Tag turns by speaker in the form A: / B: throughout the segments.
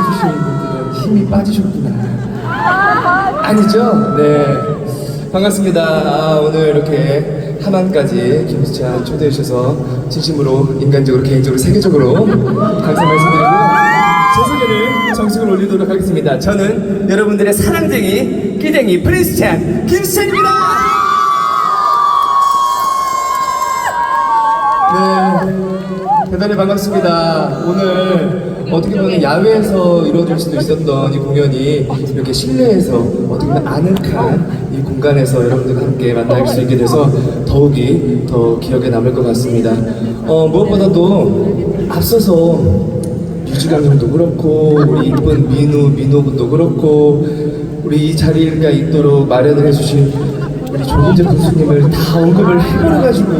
A: 안 치워주시는 분들은 힘이 빠지셨구나. 아니죠? 네. 반갑습니다. 아, 오늘 이렇게 하만까지 김수찬 초대해 주셔서 진심으로 인간적으로 개인적으로 세계적으로 감사 말씀드리고요. 제 소개를 정식으로 올리도록 하겠습니다. 저는 여러분들의 사랑쟁이 끼쟁이 프린스찬 김수찬입니다. 네, 대단히 반갑습니다. 오늘 어떻게 보면 야외에서 이루어질 수도 있었던 이 공연이 이렇게 실내에서 어떻게 보면 아늑한 이 공간에서 여러분들과 함께 만날 수 있게 돼서 더욱이 더 기억에 남을 것 같습니다. 어, 무엇보다도 앞서서 유지강 형도 그렇고 우리 이쁜 민우, 민호 군도 그렇고 우리 이 자리가 있도록 마련을 해주신 우리 조문재 군수님을 다 언급을 해버려가지고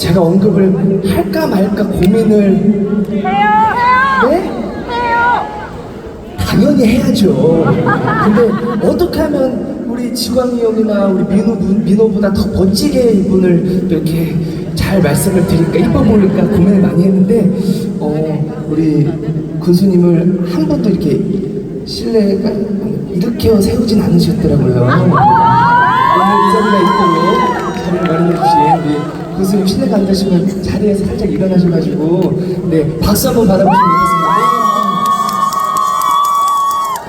A: 제가 언급을 할까 말까 고민을 네? 당연히 해야죠. 근데 어떻게 하면 우리 지광이 형이나 우리 민호 분, 민호보다 더 멋지게 이분을 이렇게 잘 말씀을 드릴까 이뻐 보일까 고민을 많이 했는데 어 우리 군수님을 한 번도 이렇게 실내가 일으켜 세우진 않으셨더라고요. 오늘 이 자리가 있도록 자리를 마련해 주신 우리 군수님 실내가 안 되시면 자리에서 살짝 일어나셔가지고 네 박수 한번 받아보시면 좋겠습니다.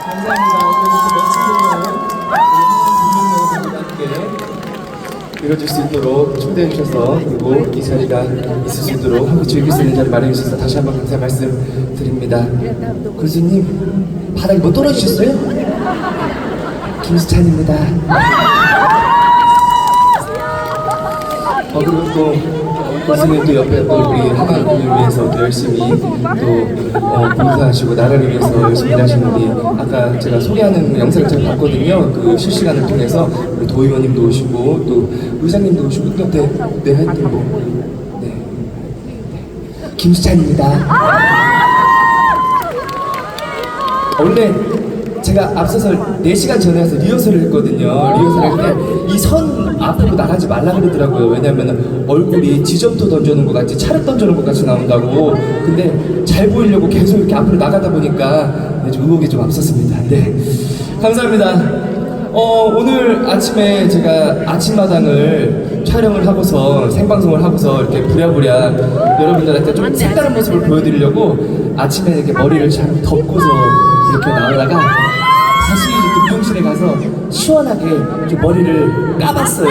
A: 감사합니다. 오늘 이렇게 멋진 공연 함께 이뤄질 수 있도록 초대해 주셔서 그리고 이 자리가 있을 수 있도록 함께 즐길 수 있는 자리 마련해 주셔서 다시 한번 감사 말씀 드립니다. 군수님 바닥에 뭐 떨어지셨어요? 김수찬입니다. 어 그리고 또 교수님 또 옆에 또 우리 하나님을 위해서 또 열심히 또 어, 봉사하시고 나라를 위해서 열심히 일하시는 우리 아까 제가 소개하는 영상을 제가 봤거든요 그 실시간을 통해서 우리 도의원님도 오시고 또 의장님도 오시고 또 네 네, 하여튼 뭐 네. 네. 김수찬입니다 원래 제가 앞서서 4시간 전에 와서 리허설을 했거든요. 리허설 할때 이 선 앞으로 나가지 말라 그러더라고요. 왜냐면 얼굴이 지점토 던져놓은 것 같이 차를 던져놓은 것 같이 나온다고. 근데 잘 보이려고 계속 이렇게 앞으로 나가다 보니까 네, 좀 의혹이 좀 앞섰습니다. 네. 감사합니다. 어, 오늘 아침에 제가 아침마당을 촬영을 하고서 생방송을 하고서 이렇게 부랴부랴 여러분들한테 좀 색다른 모습을 보여드리려고 아침에 이렇게 머리를 잘 덮고서 이렇게 나오다가 다시 이렇게 미용실에 가서 시원하게 좀 머리를 감았어요.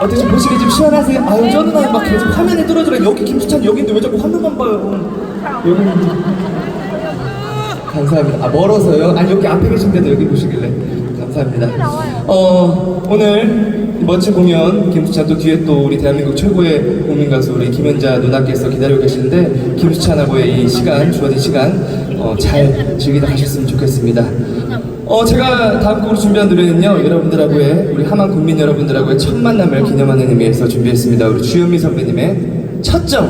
A: 어떻게 좀 보시기 좀 시원하세요? 아유 저는 막 계속 화면에 떨어지라 여기 김수찬 여기인데 왜 자꾸 화면만 봐요? 여기 감사합니다. 아 멀어서요? 아니 여기 앞에 계신데도 여기 보시길래 감사합니다. 어 오늘 멋진 공연 김수찬 또 뒤에 또 우리 대한민국 최고의 국민 가수 우리 김연자 누나께서 기다리고 계시는데 김수찬하고의 이 시간 주어진 시간 어, 잘 즐기다 가셨으면 좋겠습니다. 어 제가 다음 곡으로 준비한 노래는요 여러분들하고의 우리 하만 국민 여러분들하고의 첫 만남을 기념하는 의미에서 준비했습니다. 우리 주현미 선배님의 첫정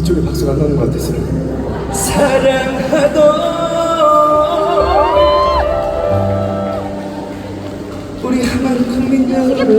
A: 이쪽에
B: 박수가 안 나는 것 같아서
A: 사랑하던 우리 한국 국민 여러분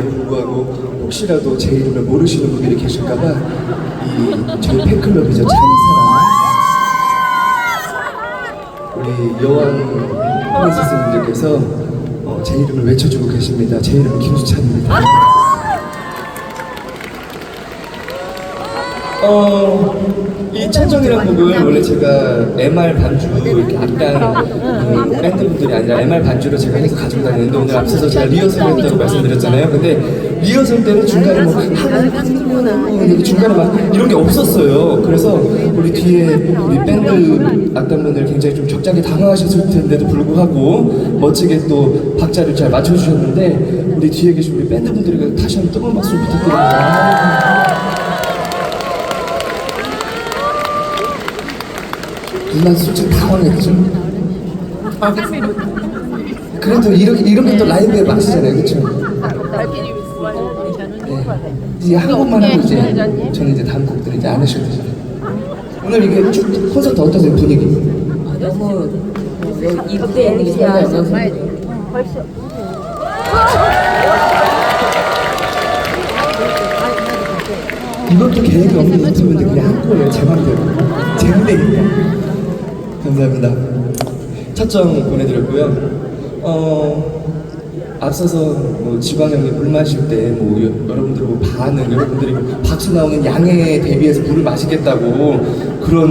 A: 불렀는데도 불구하고 혹시라도 제 이름을 모르시는 분들이 계실까봐 이 저희 팬클럽이죠 찬이사랑 우리 여왕 프린세스님들께서 어, 제 이름을 외쳐주고 계십니다. 제 이름은 김수찬입니다. 어, 이 천정이라는 곡을 원래 제가 MR 반주로 이렇게 악단 그 밴드분들이 아니라 MR 반주로 제가 해서 가지고 다니는데 오늘 앞서서 제가 리허설을 했다고 말씀드렸잖아요. 근데 리허설 때는 중간에 뭐 하나 이렇게 중간에 막 이런 게 없었어요. 그래서 우리 뒤에 우리 밴드 악단분들 굉장히 좀 적잖게 당황하셨을 텐데도 불구하고 멋지게 또 박자를 잘 맞춰주셨는데 우리 뒤에 계신 우리 밴드분들에게 다시 한번 뜨거운 박수 부탁드립니다. 누나 솔직히 당황했죠. 아, 그래도 이렇게 이러면 또 라이브의 맛이잖아요, 그렇죠? 네. 이제 한 곡만 하고 이제 저는 이제 다음 곡들 이제 안 하셔도 되잖아요. 오늘 이게 쭉 콘서트 어떠세요 분위기?
B: 너무 이 무대에 있는 게 생각이 안 나서
A: 이것도 계획이 없는 인터뷰인데 그냥 한 거예요, 제 맘대로. 제 무대니까. 감사합니다. 첫정 보내드렸고요. 어, 앞서서 뭐 지광 형이 물 마실 때 뭐 여러분들 뭐 반응, 여러분들이 뭐 박수 나오는 양에 대비해서 물을 마시겠다고 그런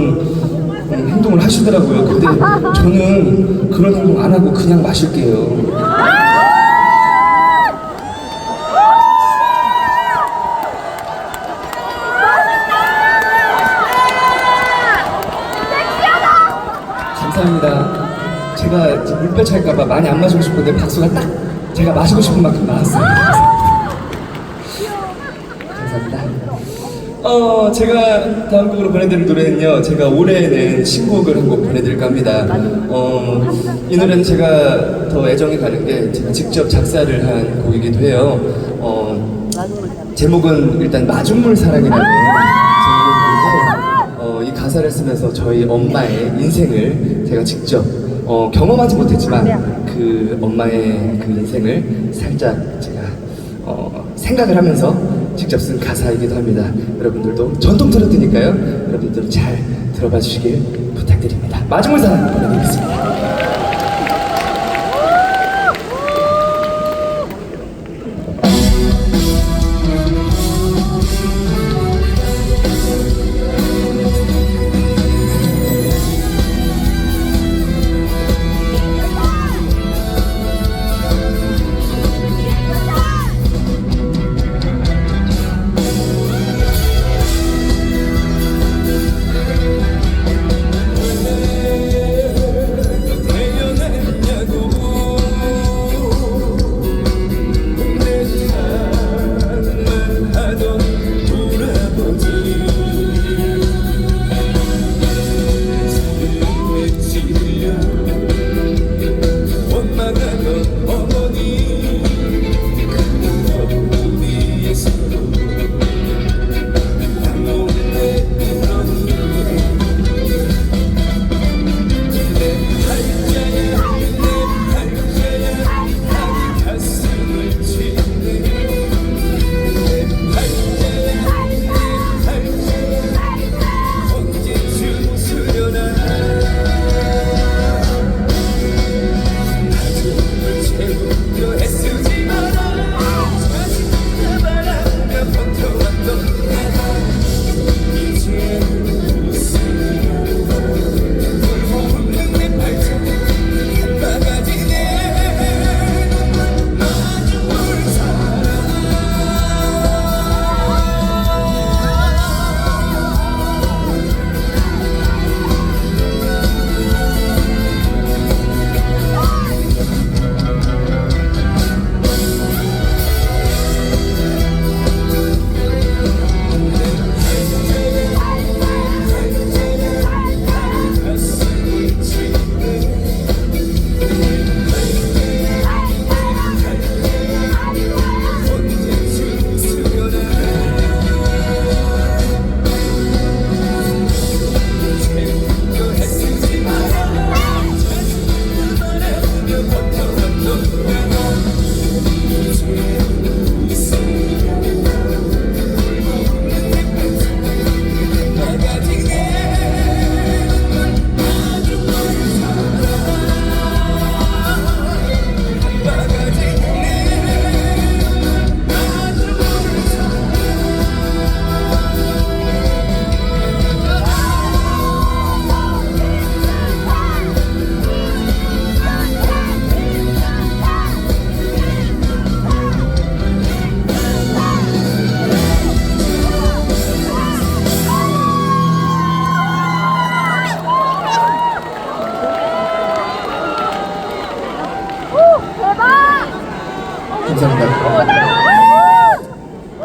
A: 음, 행동을 하시더라고요. 근데 저는 그런 행동 안 하고 그냥 마실게요. 감사합니다. 제가 지금 물배 찰까봐 많이 안 마시고 싶은데 박수가 딱 제가 마시고 싶은 만큼 나왔어요. 감사합니다. 어, 제가 다음 곡으로 보내드릴 노래는요, 제가 올해 낸 신곡을 한 곡 보내드릴까 합니다. 어, 이 노래는 제가 더 애정이 가는 게 제가 직접 작사를 한 곡이기도 해요. 어, 제목은 일단 마중물 사랑이라는 제목인데, 어, 이 가사를 쓰면서 저희 엄마의 인생을 제가 직접 어, 경험하지 못했지만 그 엄마의 그 인생을 살짝 제가 어, 생각을 하면서 직접 쓴 가사이기도 합니다. 여러분들도 전통 트로트니까요. 여러분들 잘 들어봐 주시길 부탁드립니다. 마중물 사랑 보내드리겠습니다.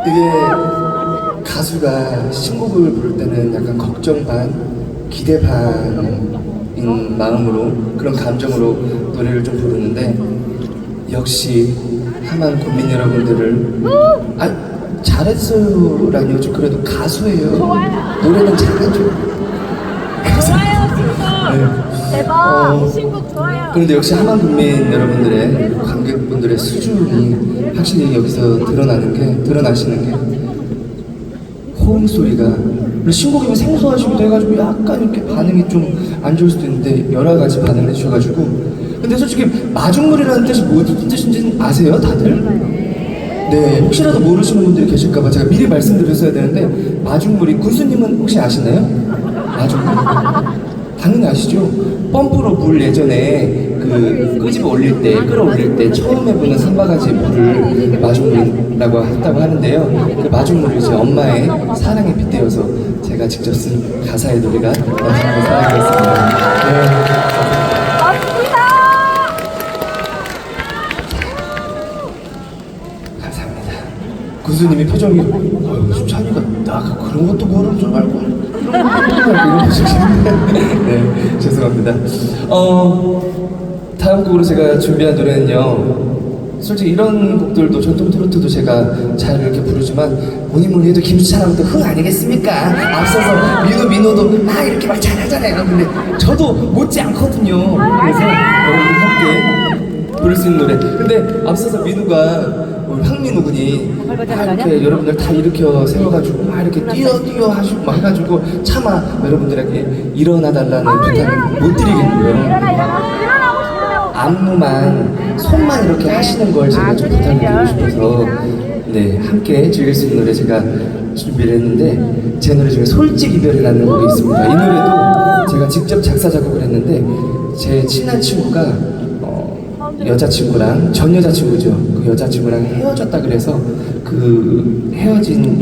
A: 이게 가수가 신곡을 부를 때는 약간 걱정 반, 기대 반인 마음으로 그런 감정으로 노래를 좀 부르는데 역시 하만 국민 여러분들을 아 잘했어요라니요 좀 그래도 가수예요 노래는 잘하죠 네.
C: 대박.
A: 어,
C: 신곡 좋아요.
A: 그런데 역시 하만 국민 여러분들의 관객 분들의 수준이 확실히 여기서 드러나는 게 드러나시는 게 호응 소리가 신곡이면 생소하시기도 해가지고 약간 이렇게 반응이 좀 안 좋을 수도 있는데 여러 가지 반응을 해주셔가지고 근데 솔직히 마중물이라는 뜻이 무슨 뜻인지 아세요 다들? 네 혹시라도 모르시는 분들이 계실까봐 제가 미리 말씀드렸어야 되는데 마중물이 군수님은 혹시 아시나요? 마중물? 당연히 아시죠? 펌프로 물 예전에 그 끄집어 올릴 때, 끌어올릴 때 처음 해보는 산바가지 물을 마중물이라고 했다고 하는데요. 그 마중물이 제 엄마의 사랑에 빗대어서 제가 직접 쓴 가사의 노래가 마중물 사랑이었습니다. 네. 군수님이 표정이 어휴 수찬이가 나 그런 것도 모르는 줄 알고 이런 표정인데 네 죄송합니다. 어 다음 곡으로 제가 준비한 노래는요. 솔직히 이런 곡들도 전통 트로트도 제가 잘 이렇게 부르지만 뭐니 뭐니 해도 김수찬하고도 흥 아니겠습니까? 앞서서 민호 민호도 막 이렇게 막 잘하잖아요. 근데 저도 못지 않거든요. 그래서 여러분들 함께 부를 수 있는 노래. 근데 앞서서 민우가 우리 황민우 군이 막 이렇게 여러분들 다 일으켜 세워가지고 막 이렇게 뛰어 뛰어 하시고 막 해가지고 차마 여러분들에게 일어나 달라는 부탁을 못 드리겠고요. 안무만 손만 이렇게 하시는 걸 제가 좀 부탁을 드리고 싶어서 네 함께 즐길 수 있는 노래 제가 준비를 했는데 제 노래 중에 솔직 이별이라는 곡이 있습니다. 이 노래도 제가 직접 작사 작곡을 했는데 제 친한 친구가 어, 여자친구랑 전 여자친구죠. 그 여자친구랑 헤어졌다 그래서 그 헤어진